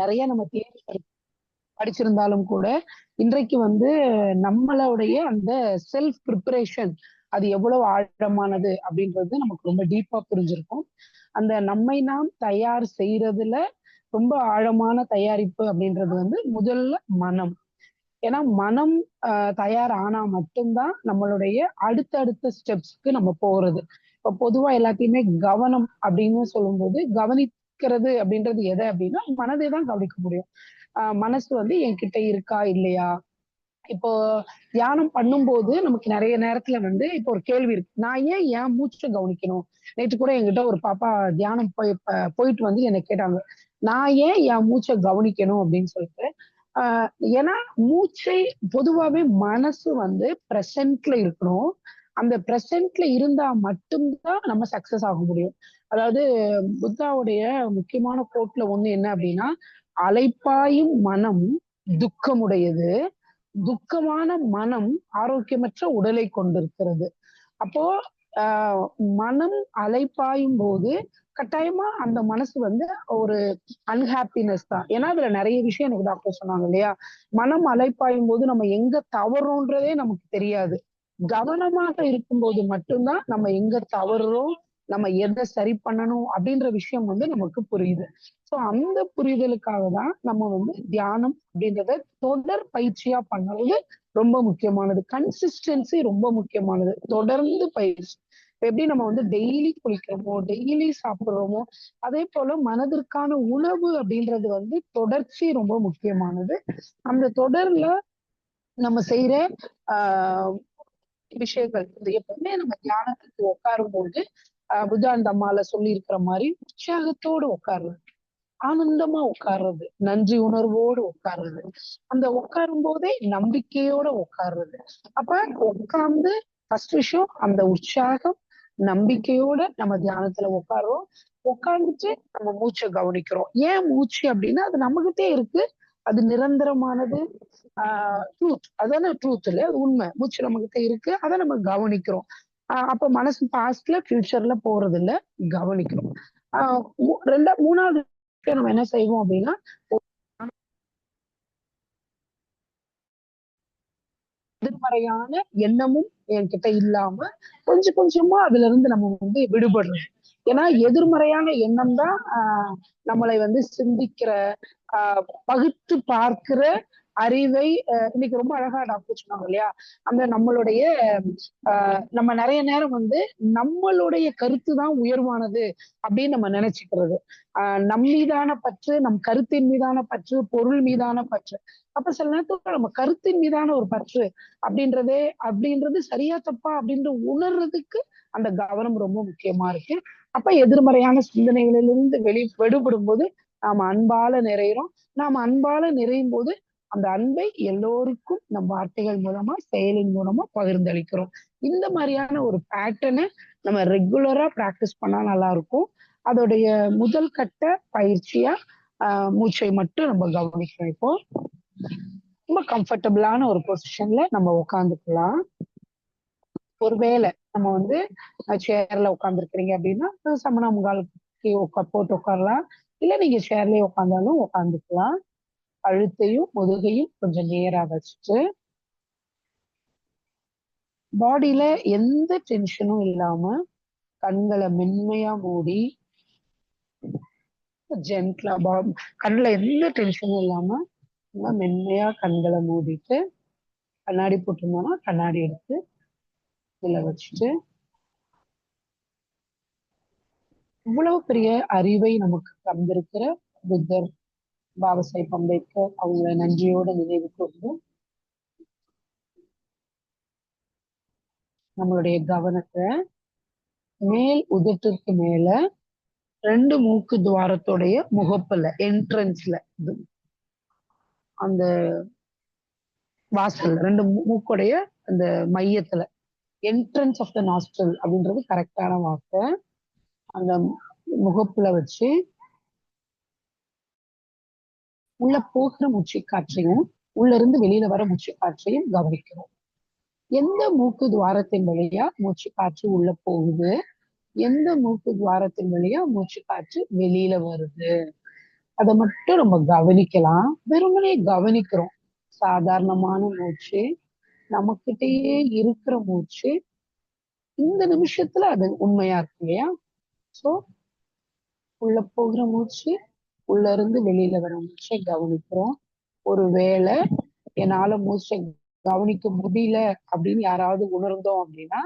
நிறைய நம்ம தேடி படிச்சிருந்தாலும் கூட இன்றைக்கு வந்து நம்மளுடைய அந்த செல்ஃப் ப்ரிப்பரேஷன் அது எவ்வளவு ஆழமானது அப்படின்றது நமக்கு ரொம்ப டீப்பா புரிஞ்சிருக்கும். அந்த நம்மை நாம் தயார் செய்யறதுல ரொம்ப ஆழமான தயாரிப்பு அப்படின்றது வந்து முதல்ல மனம். ஏன்னா மனம் தயார் ஆனா மட்டும்தான் நம்மளுடைய அடுத்தடுத்த ஸ்டெப்ஸ்க்கு நம்ம போறது. இப்ப பொதுவா எல்லாத்தையுமே கவனம் அப்படின்னு சொல்லும்போது கவனிக்கிறது அப்படின்றது எதை அப்படின்னா மனதை தான் கவனிக்க முடியும். ஆஹ் மனசு வந்து என்கிட்ட இருக்கா இல்லையா? இப்போ தியானம் பண்ணும்போது நமக்கு நிறைய நேரத்துல வந்து இப்போ ஒரு கேள்வி இருக்கு. நான் ஏன் என் மூச்சை கவனிக்கணும்? நேற்று கூட என்கிட்ட ஒரு பாப்பா தியானம் போய் போயிட்டு வந்து என்னை கேட்டாங்க. நான் ஏன் என் மூச்சை கவனிக்கணும் அப்படின்னு சொல்லிட்டு. ஆஹ் ஏன்னா மூச்சை பொதுவாவே மனசு வந்து ப்ரெசன்ட்ல இருக்கணும். அந்த ப்ரெசன்ட்ல இருந்தா மட்டும்தான் நம்ம சக்சஸ் ஆக முடியும். அதாவது புத்தாவுடைய முக்கியமான கோட்ல ஒண்ணு என்ன அப்படின்னா அலைப்பாயும் மனம் துக்கமுடையது. துக்கமான மனம் ஆரோக்கியமற்ற உடலை கொண்டிருக்கிறது. அப்போ ஆஹ் மனம் அலைப்பாயும் போது கட்டாயமா அந்த மனசு வந்து ஒரு அன்ஹாப்பினஸ் தான். ஏன்னா அதுல நிறைய விஷயம் எனக்கு டாக்டர் சொன்னாங்க இல்லையா? மனம் அலைப்பாயும் போது நம்ம எங்க தவறோன்றதே நமக்கு தெரியாது. கவனமாக இருக்கும்போது மட்டும்தான் நம்ம எங்க தவறுறோம் நம்ம எதை சரி பண்ணணும் அப்படின்ற விஷயம் வந்து நமக்கு புரியுது. சோ அந்த புரிதலுக்காக தான் நம்ம வந்து தியானம் அப்படின்றத தொடர் பயிற்சியா பண்ணுறது ரொம்ப முக்கியமானது. கன்சிஸ்டன்சி ரொம்ப முக்கியமானது. தொடர்ந்து பயிற்சி. எப்படி நம்ம வந்து டெய்லி குளிக்கிறோமோ டெய்லி சாப்பிடுறோமோ அதே போல மனதிற்கான உணவு அப்படின்றது வந்து தொடர்ச்சி ரொம்ப முக்கியமானது. அந்த தொடர்ல நம்ம செய்யற ஆஹ் விஷயங்கள். எப்பவுமே நம்ம தியானத்துக்கு உட்காரும் போது ஆஹ் புத்தாந்த அம்மால சொல்லி இருக்கிற மாதிரி உற்சாகத்தோடு உட்கார்றது. ஆனந்தமா உட்கார்றது. நன்றி உணர்வோடு உட்கார்றது. அந்த உட்காரும் போதே நம்பிக்கையோட உட்கார்றது. அப்ப உட்கார்ந்து ஃபர்ஸ்ட் விஷயம் அந்த உற்சாகம் நம்பிக்கையோட நம்ம தியானத்துல உட்காரோம் உட்கார்ந்துட்டு நம்ம மூச்சை கவனிக்கிறோம். ஏன் மூச்சு அப்படின்னா அது நம்மகிட்டே இருக்கு. அது நிரந்தரமானது ஆஹ் ட்ரூத் அதான ட்ரூத் இல்ல? அது உண்மை. மூச்சு நம்ம கிட்ட இருக்கு. அதை நம்ம கவனிக்கிறோம். ஆஹ் அப்ப மனசு பாஸ்ட்ல ஃபியூச்சர்ல போறது இல்ல கவனிக்கிறோம். ஆஹ் ரெண்டா மூணாவது நம்ம என்ன செய்வோம் அப்படின்னா எதிர்மறையான எண்ணமும் என்கிட்ட இல்லாம கொஞ்சம் கொஞ்சமா அதுல இருந்து நம்ம வந்து விடுபடுறோம். ஏன்னா எதிர்மறையான எண்ணம் தான் ஆஹ் நம்மளை வந்து சிந்திக்கிற ஆஹ் பகுத்து பார்க்கிற அறிவை இன்னைக்கு ரொம்ப அழகா டாக்டர் சொன்னாங்க இல்லையா? அந்த நம்மளுடைய ஆஹ் நம்ம நிறைய நேரம் வந்து நம்மளுடைய கருத்து தான் உயர்வானது அப்படின்னு நம்ம நினைச்சுக்கிறது. ஆஹ் நம் மீதான பற்று நம் கருத்தின் மீதான பற்று பொருள் மீதான பற்று. அப்ப சில நேரத்துல நம்ம கருத்தின் மீதான ஒரு பற்று அப்படின்றதே அப்படின்றது சரியா தப்பா அப்படின்ற உணர்றதுக்கு அந்த கவனம் ரொம்ப முக்கியமா இருக்கு. அப்ப எதிர்மறையான சிந்தனைகளிலிருந்து வெளி விடுபடும் போது நாம அன்பால நிறையிறோம். நாம் அன்பால நிறையும் போது அந்த அன்பை எல்லோருக்கும் நம் வார்த்தைகள் மூலமா செயலின் மூலமா பகிர்ந்தளிக்கிறோம். இந்த மாதிரியான ஒரு பேட்டர்னை நம்ம ரெகுலரா பிராக்டிஸ் பண்ணா நல்லா இருக்கும் அதோடைய முதல் கட்ட பயிற்சியா ஆஹ் மூச்சை மட்டும் நம்ம கவனிக்கிறோம் இப்போ ரொம்ப கம்ஃபர்டபுளான ஒரு பொசிஷன்ல நம்ம உட்காந்துக்கலாம் ஒருவேளை நம்ம வந்து சேர்ல உட்காந்துருக்கிறீங்க அப்படின்னா சமண முகாலுக்கு உட்கா போட்டு உட்காரலாம். இல்ல நீங்க சேர்லயே உட்காந்தாலும் உட்காந்துக்கலாம் கழுத்தையும் முதுகையும் கொஞ்சம் நேரா வச்சுட்டு பாடியில எந்த டென்ஷனும் இல்லாம கண்களை மென்மையா மூடி ஜென்ட்லா பா கண்ணில் எந்த டென்ஷனும் இல்லாம மென்மையா கண்களை மூடிட்டு கண்ணாடி போட்டிருந்தோம்னா கண்ணாடி எடுத்து இதுல வச்சுட்டு இவ்வளவு பெரிய அறிவை நமக்கு தந்திருக்கிற புத்தர் பாபசாய் அம்பேத்கர் அவங்கள நன்றியோட நினைவு கொண்டு நம்மளுடைய கவனத்தை மேல் உதட்டிற்கு மேல ரெண்டு மூக்கு துவாரத்துடைய முகப்புல என்ட்ரன்ஸ்ல அந்த வாசல் ரெண்டு மூக்குடைய அந்த மையத்துல. என்ட்ரன்ஸ் ஆஃப் த நாஸ்டல் அப்படின்றது கரெக்டான வார்த்தை. அந்த முகப்புல வச்சு உள்ள போகிற மூச்சு காற்றையும் உள்ள இருந்து வெளியில வர மூச்சு காற்றையும் கவனிக்கிறோம். எந்த மூக்கு துவாரத்தின் வழியா மூச்சு காற்று உள்ள போகுது? எந்த மூக்கு துவாரத்தின் வழியா மூச்சு காற்று வெளியில வருது? அதை மட்டும் நம்ம கவனிக்கலாம். வெறுமனே கவனிக்கிறோம். சாதாரணமான மூச்சு. நமக்கிட்டேயே இருக்கிற மூச்சு இந்த நிமிஷத்துல அது உண்மையா இருக்கு இல்லையா? சோ உள்ள போகிற மூச்சு உள்ள இருந்து வெளியில வர மூச்சை கவனிக்கிறோம். ஒருவேளை என்னால மூச்சை கவனிக்க முடியல அப்படின்னு யாராவது உணர்ந்தோம் அப்படின்னா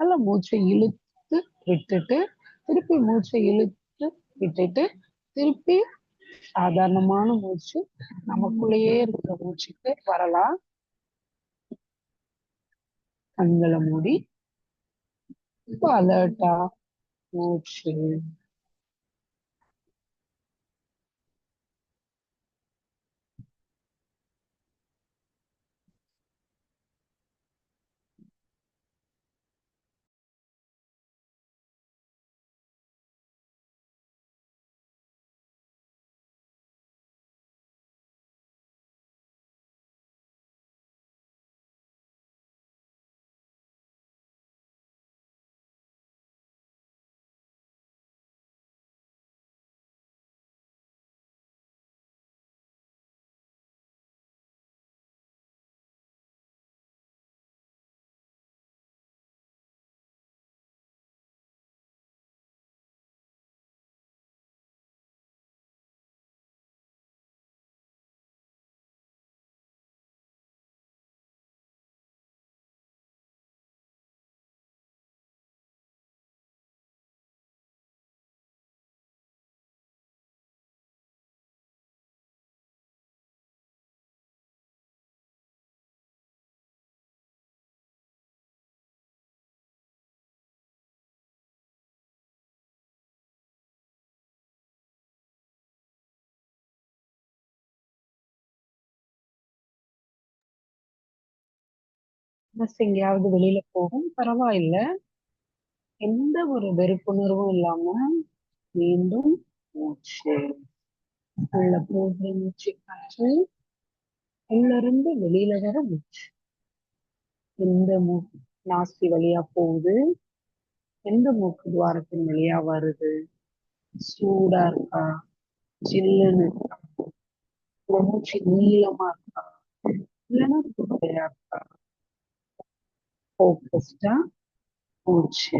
நல்லா மூச்சை இழுத்து விட்டுட்டு திருப்பி மூச்சை இழுத்து விட்டுட்டு திருப்பி சாதாரணமான மூச்சு நமக்குள்ளேயே இருக்கிற மூச்சுக்கு வரலாம். கண்களை மூடி இப்போ அலர்ட்டா மூச்சு மனசு எங்கேயாவது வெளியில போகும். பரவாயில்ல. எந்த ஒரு வெறுப்புணர்வும் இல்லாம மீண்டும் மூச்சு உள்ள போகிற மூச்சு காற்று உள்ள இருந்து வெளியில வர மூச்சு எந்த மூ நாஸ்தி வழியா போகுது? எந்த மூக்கு துவாரத்தின் வழியா வருது? சூடா இருக்கா? ஜில்லுன்னு இருக்கா? மூச்சு நீளமா இருக்கா? இல்லைன்னா இருக்கா? ஃபோக்கஸ்டா மூச்சு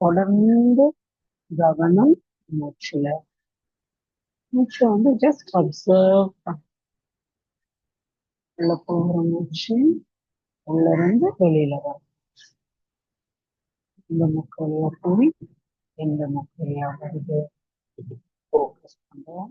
தொடர்ந்து கவனம் மூச்சுல மூச்சு வந்து ஜஸ்ட் அப்சர்வ் உள்ள போகிற மூச்சு உள்ள இருந்து வெளியில வர இந்த மூக்கு வழியா போய் இந்த மூக்கு வழியா வருது. ஃபோக்கஸ் பண்றோம்.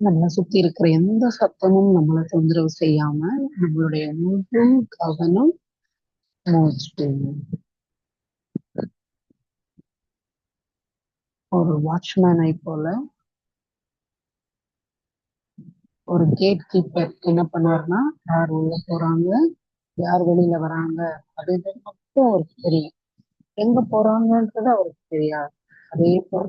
நம்மளை சுத்தி இருக்கிற எந்த சத்தமும் நம்மளை தொந்தரவு செய்யாம நம்மளுடைய முழு கவனம் மூச்சு ஒரு வாட்ச்மேனை போல ஒரு கேட் கீப்பர் என்ன பண்ணுவார்னா யார் உள்ள போறாங்க யார் வெளியில வராங்க அப்படின்றது மட்டும் அவருக்கு தெரியும். எங்க போறாங்கன்றது அவருக்கு தெரியாது. அதே போல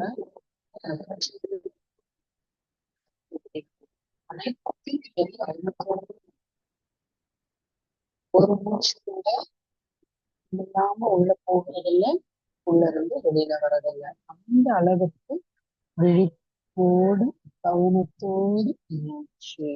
ஒரு மூச்சு கூட இல்லாம உள்ள போகிறதில்ல உள்ள இருந்து வெளியில வர்றதில்ல அந்த அளவுக்கு விழிப்போடு கவனத்தோடு மூச்சு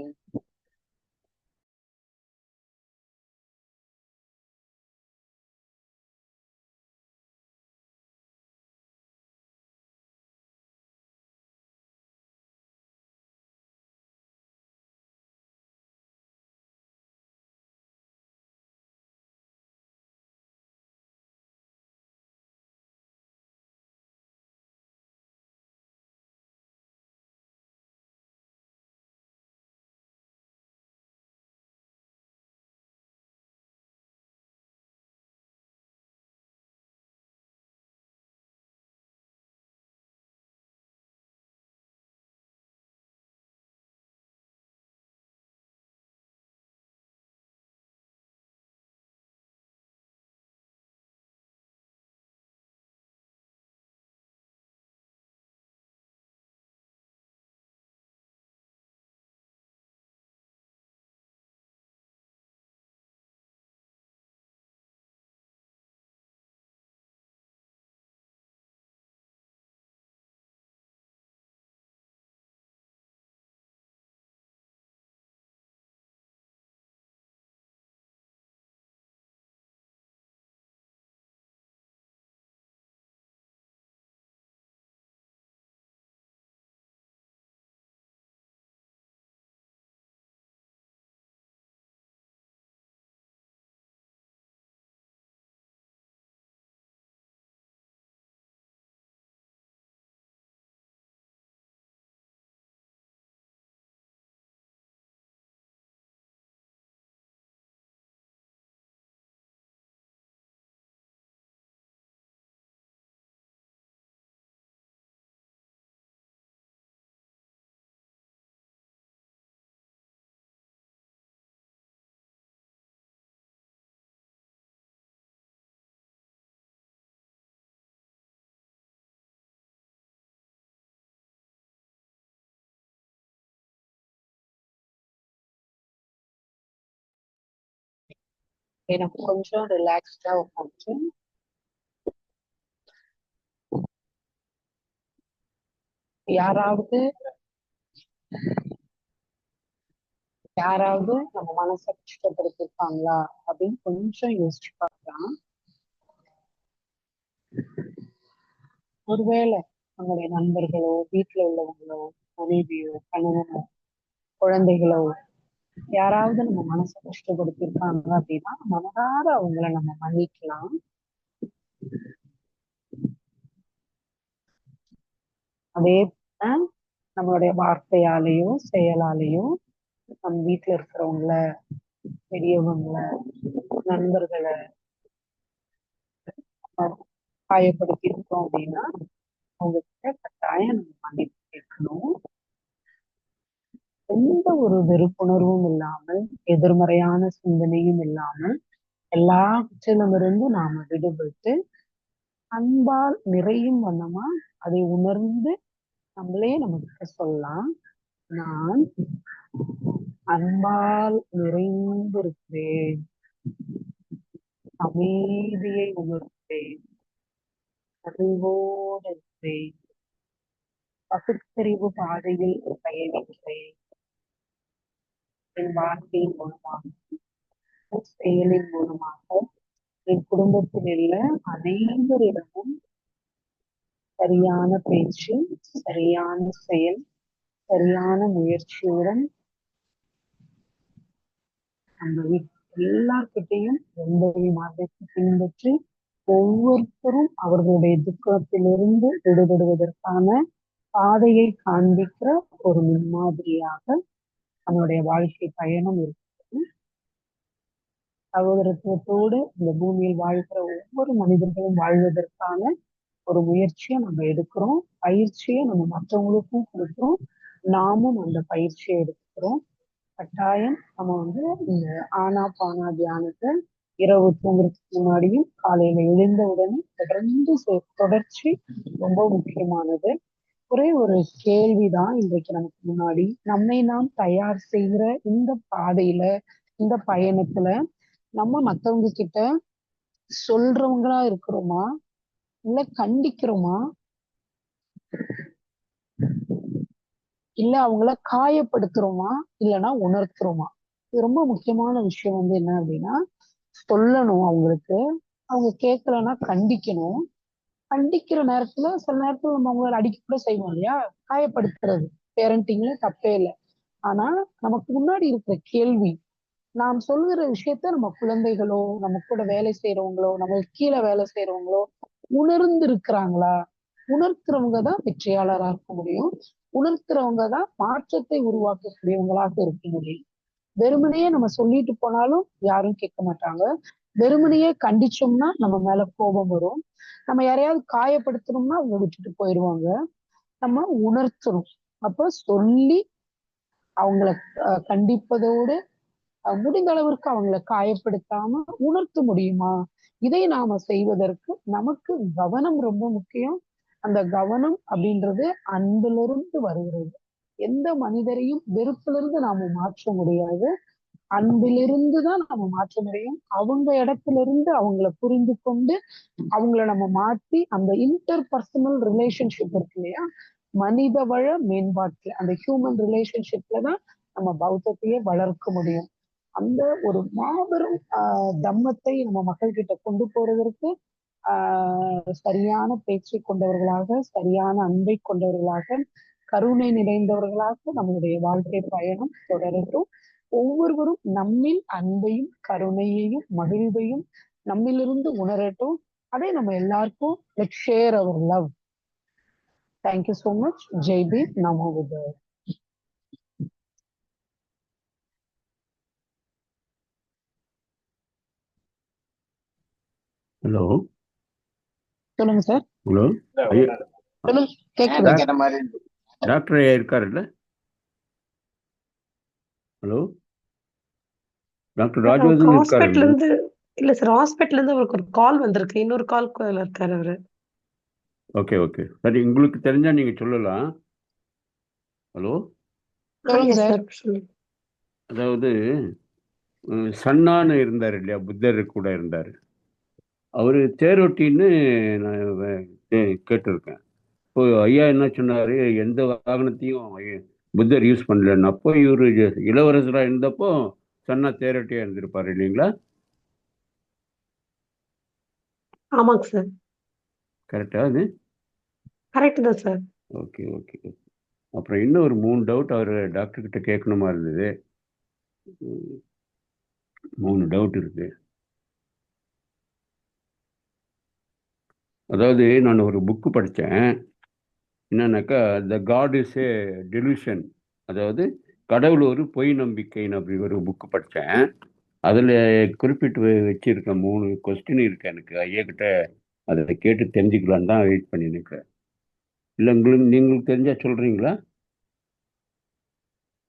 எனக்கு கொஞ்சம் ரிலாக்ஸ்டா உட்காந்து யாராவது யாராவது நம்ம மனசை கஷ்டப்படுத்திருக்காங்களா அப்படின்னு கொஞ்சம் யோசிச்சு பார்க்கலாம் ஒருவேளை நம்மளுடைய நண்பர்களோ வீட்டுல உள்ளவங்களோ மனைவியோ கணவனோ குழந்தைகளோ யாராவது நம்ம மனசை கஷ்டப்படுத்திருக்காங்க அப்படின்னா மனதார அவங்கள நம்ம மன்னிக்கலாம். அதே போல நம்மளுடைய வார்த்தையாலேயோ செயலாலேயோ நம்ம வீட்டுல இருக்கிறவங்கள பெரியவங்கள நண்பர்களை காயப்படுத்தி இருக்கோம் அப்படின்னா அவங்க கிட்ட கட்டாயம் நம்ம மன்னிப்பு கேட்கணும். எந்த ஒரு வெறுப்புணர்வும் இல்லாமல் எதிர்மறையான சிந்தனையும் இல்லாமல் எல்லாவற்றிலுமிருந்து நாம விடுபட்டு அன்பால் நிறையும் வண்ணமா அதை உணர்ந்து நம்மளே நம்ம கிட்ட சொல்லலாம். நான் அன்பால் நிறைந்திருக்கிறேன். அமைதியை உணர்கிறேன். அறிவோடு இருக்கிறேன். பகுத்தறிவு பாதையில் பயணிக்கிறேன். என் வார்த்தையின் மூலமாக செயலின் மூலமாக என் குடும்பத்தில் உள்ள அனைவரிடமும் சரியான பேச்சு சரியான செயல் சரியான முயற்சியுடன் நம்ம எல்லார்கிட்டையும் எந்தவை மாதத்தை பின்பற்றி ஒவ்வொருத்தரும் அவர்களுடைய துக்கத்திலிருந்து விடுபடுவதற்கான பாதையை காண்பிக்கிற ஒரு முன்மாதிரியாக நம்மளுடைய வாழ்க்கை பயணம் இருக்கிறது சகோதரத்துவத்தோடு இந்த பூமியில் வாழ்கிற ஒவ்வொரு மனிதர்களும் வாழ்வதற்கான ஒரு முயற்சியை நம்ம எடுக்கிறோம். பயிற்சியை நம்ம மற்றவங்களுக்கும் கொடுக்குறோம். நாமும் அந்த பயிற்சியை எடுத்துக்கிறோம் கட்டாயம் நம்ம வந்து இந்த ஆனா பானா தியானத்தை இரவு தூங்குறதுக்கு முன்னாடியும் காலையில எழுந்தவுடனே தொடர்ந்து தொடர்ச்சி ரொம்ப முக்கியமானது. ஒரே ஒரு கேள்விதான் இன்றைக்கு நமக்கு முன்னாடி. நம்மை நாம் தயார் செய்கிற இந்த பாதையில இந்த பயணத்துல நம்ம மத்தவங்க கிட்ட சொல்றவங்களா இருக்கிறோமா? இல்ல கண்டிக்கிறோமா? இல்ல அவங்கள காயப்படுத்துறோமா? இல்லைன்னா உணர்த்துறோமா? இது ரொம்ப முக்கியமான விஷயம் வந்து என்ன அப்படின்னா சொல்லணும் அவங்களுக்கு. அவங்க கேட்கலன்னா கண்டிக்கணும். கண்டிக்கிற நேரத்துல சில நேரத்துல நம்ம அவங்கள அடிக்க கூட செய்வோம் இல்லையா? காயப்படுத்துறது. பேரண்டிங்ல தப்பே இல்லை. ஆனா நமக்கு முன்னாடி இருக்கிற கேள்வி நாம் சொல்லுகிற விஷயத்த நம்ம குழந்தைகளோ நம்ம கூட வேலை செய்யறவங்களோ நம்ம கீழே வேலை செய்யறவங்களோ உணர்ந்து இருக்கிறாங்களா உணர்த்துறவங்க தான் வெற்றியாளராக இருக்க முடியும். உணர்த்துறவங்க தான் மாற்றத்தை உருவாக்கக்கூடியவங்களாக இருக்க முடியும். வெறுமனையே நம்ம சொல்லிட்டு போனாலும் யாரும் கேட்க மாட்டாங்க. வெறுமனையே கண்டிச்சோம்னா நம்ம மேல கோபம் வரும். நம்ம யாரையாவது காயப்படுத்தணும்னா அவங்க விட்டுட்டு போயிடுவாங்க. நம்ம உணர்த்தணும். அப்ப சொல்லி அவங்கள கண்டிப்பதோடு முடிந்த அளவிற்கு அவங்கள காயப்படுத்தாம உணர்த்த முடியுமா? இதை நாம செய்வதற்கு நமக்கு கவனம் ரொம்ப முக்கியம். அந்த கவனம் அப்படின்றது அன்பிலிருந்து வருகிறது. எந்த மனிதரையும் வெறுப்பிலிருந்து நாம மாற்ற முடியாது. அன்பிலிருந்து தான் நம்ம மாற்ற முடியும். அவங்க இடத்துல இருந்து அவங்கள புரிந்து கொண்டு அவங்கள நம்ம மாற்றி அந்த இன்டர் பர்சனல் ரிலேஷன்ஷிப் இருக்கு இல்லையா? மனித வள மேம்பாட்டுல அந்த ஹியூமன் ரிலேஷன்ஷிப்ல தான் நம்ம பௌத்தத்தையே வளர்க்க முடியும். அந்த ஒரு மாபெரும் ஆஹ் தம்மத்தை நம்ம மக்கள் கிட்ட கொண்டு போறதற்கு ஆஹ் சரியான பேச்சை கொண்டவர்களாக சரியான அன்பை கொண்டவர்களாக கருணை நிறைந்தவர்களாக நம்மளுடைய வாழ்க்கை பயணம் தொடரட்டும். ஒவ்வொருவரும் நம்மில் அன்பையும் கருணையையும் மகிழ்வையும் நம்மிலிருந்து உணரட்டும். அதை நம்ம எல்லாருக்கும் let share our love thank you so much Jaypee Namo with hello சொல்லுங்க சார் ஹலோ சொல்லுங்க கேக்குது? டாக்டர் இருக்காருல்ல? ஹலோ டாக்டர் ராஜவர்தன் ஹாஸ்பிட்டல்ல இருக்காரு. இருந்து இல்ல சார் ஹாஸ்பிட்டல்ல இருந்து அவருக்கு ஒரு கால் வந்திருக்கு. இன்னொரு கால் இருக்காரு அவரு. Okay okay. சரி உங்களுக்கு தெரிஞ்சா நீங்க சொல்லலாம். ஹலோ. அதாவது சன்னான்னு இருந்தார் இல்லையா? புத்தர் கூட இருந்தார். அவர் தேரோட்டின்னு நான் கேட்டிருக்கேன். இப்போ ஐயா என்ன சொன்னார்? எந்த வாகனத்தையும் புத்தர் யூஸ் பண்ணலன்னு அப்போ இவர் இளவரசராக இருந்தப்போ சன்னா தேரோட்டியாக இருந்திருப்பார் இல்லைங்களா? ஆமாங்க சார். கரெக்டாக அது? கரெக்ட் தான் சார். Okay okay. அப்புறம் இன்னும் ஒரு மூணு டவுட் அவர் டாக்டர் கிட்ட கேட்கணுமா இருந்தது? மூணு டவுட் இருக்கு. அதாவது நான் ஒரு புக்கு படித்தேன் என்னன்னாக்கா the God is a delusion அதாவது கடவுள் ஒரு பொய் நம்பிக்கைன்னு அப்படி ஒரு புக்கு படித்தேன் அதில் குறிப்பிட்டு வச்சிருக்க மூணு கொஸ்டின் இருக்கு எனக்கு. ஐயா கிட்ட அதை கேட்டு தெரிஞ்சுக்கலான்னு தான் வெயிட் பண்ணி நிற்கிறேன் இல்லை உங்களுக்கு நீங்கள் தெரிஞ்சா சொல்கிறீங்களா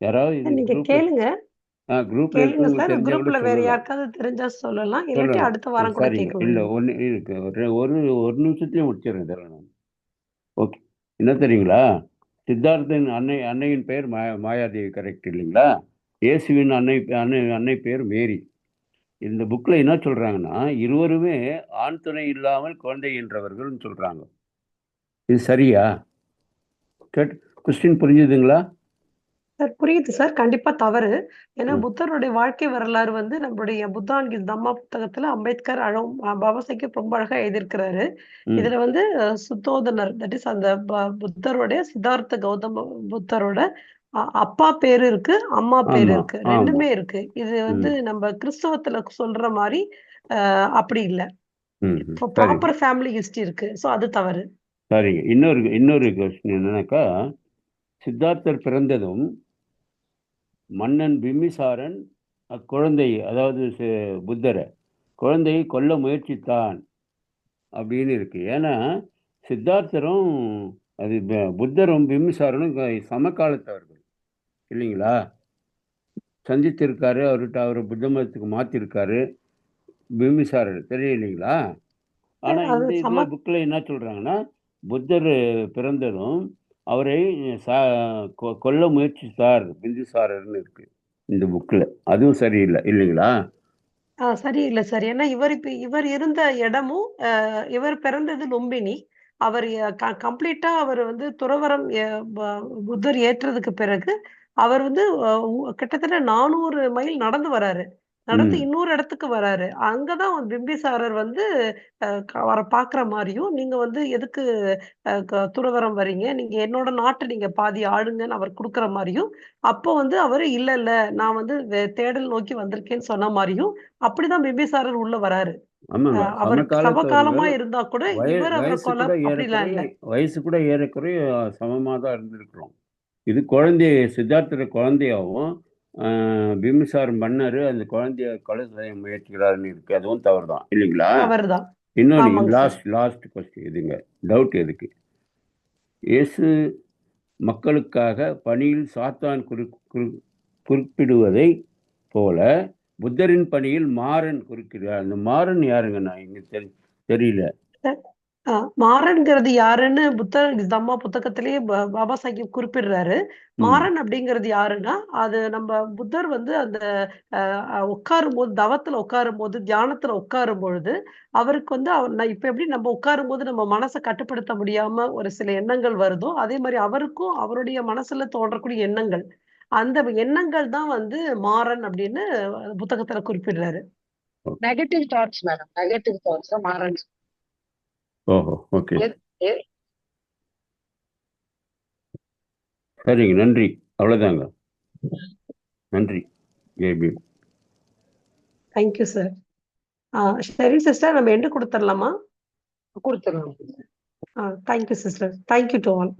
யாராவது நீங்க கேளுங்க. குரூப்ல வேற யாருக்காவது தெரிஞ்சா சொல்லலாம். இல்லாட்டி அடுத்த வாரம் கூட இல்லை ஒன்று இருக்கு. ஒரு ஒரு நிமிஷத்துலேயே முடிச்சிடுறேன். இதெல்லாம் நான். ஓகே. என்ன தெரியுங்களா? சித்தார்த்தன் அன்னை அன்னையின் பெயர் மா மாயாதேவி கரெக்ட் இல்லைங்களா? இயேசுவின் அன்னை அன்னை அன்னை பேர் மேரி. இந்த புக்கில் என்ன சொல்கிறாங்கன்னா இருவருமே ஆண் துணை இல்லாமல் குழந்தை என்றவர்கள்னு சொல்கிறாங்க இது சரியா? கேட் கொஸ்டின் புரிஞ்சுதுங்களா? சார் புரியுது சார். கண்டிப்பா தவறு. ஏன்னா புத்தருடைய வாழ்க்கை வரலாறு வந்து நம்மளுடைய புத்தான்கி தம்மா புத்தகத்துல அம்பேத்கர் அழகும் பாபாசாக்கி ரொம்ப அழகா எழுதியிருக்கிறாரு. இதுல வந்து சுத்தோதனர் தட் இஸ் அந்த புத்தருடைய சித்தார்த்த கௌதம புத்தரோட அப்பா பேரு இருக்கு அம்மா பேரு இருக்கு. ரெண்டுமே இருக்கு. இது வந்து நம்ம கிறிஸ்தவத்துல சொல்ற மாதிரி அப்படி இல்ல. ப்ராப்பர் ஃபேமிலி ஹிஸ்டரி இருக்கு. சோ அது தவறு. சரிங்க. இன்னொரு இன்னொரு கொஸ்டின் என்னன்னாக்கா சித்தார்த்தர் பிறந்ததும் மன்னன் பிம்பிசாரன் அக்குழந்தை அதாவது புத்தரை குழந்தையை கொல்ல முயற்சித்தான் அப்படின்னு இருக்கு. ஏன்னா சித்தார்த்தரும் அது புத்தரும் பிம்பிசாரனும் சமகாலத்தவர்கள். இல்லைங்களா? சந்தித்திருக்காரு அவர்கிட்ட அவர் புத்த மதத்துக்கு மாற்றிருக்காரு பிம்பிசாரர் தெரியலைங்களா ஆனால் இந்த இதில் புக்கில் என்ன சொல்கிறாங்கன்னா புத்தர் பிறந்ததும் அவரை சா கொ- கொல்ல முயற்சித்தார் பிந்துசாரர்னு இருக்கு இந்த புக்கில் அதுவும் சரியில்லை இல்லைங்களா? ஆ சரியில்லை சார். ஏன்னா இவர் இப்போ இவர் இருந்த இடமும் இவர் பிறந்தது லும்பினி. அவர் கம்ப்ளீட்டா அவர் வந்து துறவரம் ப- புத்தர் ஏற்றதுக்கு பிறகு அவர் வந்து கிட்டத்தட்ட நானூறு மைல் நடந்து வராரு. நடந்து இன்னொரு இடத்துக்கு வராரு. அங்கதான் பிம்பிசாரர் வந்து அவரை பாக்குற மாதிரியும் நீங்க வந்து எதுக்கு துறவரம் வர்றீங்க? நீங்க என்னோட நாட்டை நீங்க பாதி ஆளுங்கன்னு அவர் கொடுக்குற மாதிரியும் அப்போ வந்து அவரு இல்ல இல்ல நான் வந்து தேடல் நோக்கி வந்திருக்கேன்னு சொன்ன மாதிரியும் அப்படிதான் பிம்பிசாரர் உள்ள வராரு. அவர் சமகாலமா இருந்தா கூட இவர் அவரை வயசு கூட ஏறக்குறைய வயசு கூட ஏறக்குறைய சமமாக தான் இருந்திருக்கிறோம். இது குழந்தை சித்தார்த்தர் குழந்தையாவும் ஆஹ், பிம்பிசார் மன்னர் அந்த குழந்தைய கொலை செய்ய முயற்சிக்கிறாருன்னு இருக்கு. அதுவும் தவறு தான் இல்லைங்களா இன்னொன்று லாஸ்ட் லாஸ்ட் கொஸ்டின் இதுங்க டவுட் எதுக்கு? இயேசு மக்களுக்காக பணியில் சாத்தான் குறி குறி- குறிப்பிடுவதை போல புத்தரின் பணியில் மாறன் குறுக்கிறார். அந்த மாறன் யாருங்க? நான் இங்க தெரி தெரியல. மாறன்கிறது யாருன்னு புத்தர் தம்மா புத்தகத்திலேயே பாபா சாஹிப் குறிப்பிடுறாரு. மாறன் அப்படிங்கிறது யாருன்னா அது நம்ம புத்தர் வந்து அந்த உட்காரும் போது தவத்துல உட்காரும் போது தியானத்துல உட்காரும் பொழுது அவருக்கு வந்து அவர் இப்ப எப்படி நம்ம உட்காரும் போது நம்ம மனசை கட்டுப்படுத்த முடியாம ஒரு சில எண்ணங்கள் வருதோ அதே மாதிரி அவருக்கும் அவருடைய மனசுல தோன்றக்கூடிய எண்ணங்கள். அந்த எண்ணங்கள் தான் வந்து மாறன் அப்படின்னு புத்தகத்துல குறிப்பிடுறாரு. Negative thoughts madam negative thoughts Maran. ஓஹோ ஓகே. சரிங்க நன்றி. அவ்வளோதாங்க நன்றி ஜேபி தேங்க்யூ சார் சரி சிஸ்டர் நம்ம எண்டு கொடுத்துடலாமா? கொடுத்துடலாம் thank you sister thank you to all